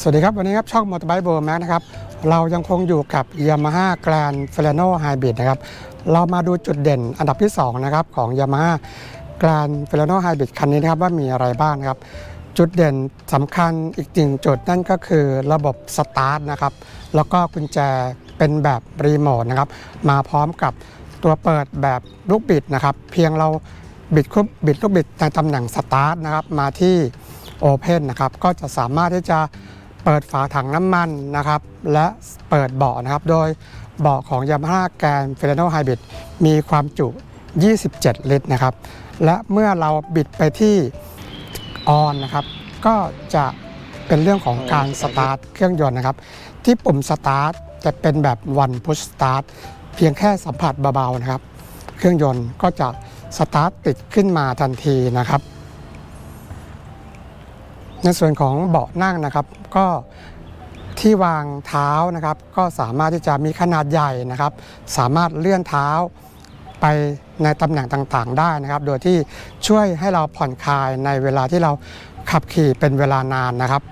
สวัสดีครับ วันนี้ครับช่องมอเตอร์ไบค์โบแม็กนะครับ เรายังคงอยู่กับ Yamaha Grand Filano Hybrid นะครับ เรามาดูจุดเด่นอันดับที่ 2 นะครับ ของ Yamaha Grand Filano Hybrid คันนี้นะครับ ว่ามีอะไรบ้างนะครับ จุดเด่นสำคัญอีกหนึ่งจุดนั่นก็คือระบบสตาร์ทนะครับ แล้วก็กุญแจเป็นแบบรีโมทนะครับ มาพร้อมกับตัวเปิดแบบลูกบิดนะครับ เพียงเราบิดคุบบิดลูกบิดในตำแหน่งสตาร์ทนะครับมาที่ Open นะครับก็จะสามารถที่จะเปิดฝาถังน้ำมันนะครับและเปิดเบาะนะครับ โดยเบาะของ Yamaha Grand Filano Hybrid มีความจุ 27 ลิตรนะครับ และเมื่อเราบิดไปที่ออนนะครับ ก็จะเป็นเรื่องของการสตาร์ทเครื่องยนต์นะครับ ที่ปุ่มสตาร์ทจะเป็นแบบ one push start เพียงแค่สัมผัสเบาๆนะครับ เครื่องยนต์ก็จะสตาร์ทติดขึ้นมาทันทีนะครับ ในส่วนของเบาะนั่งนะครับ ก็ที่วางเท้านะครับ ก็สามารถที่จะมีขนาดใหญ่นะครับ สามารถเลื่อนเท้าไปในตำแหน่งต่างๆ ได้นะครับ โดยที่ช่วยให้เราผ่อนคลายในเวลาที่เราขับขี่เป็นเวลานานนะครับ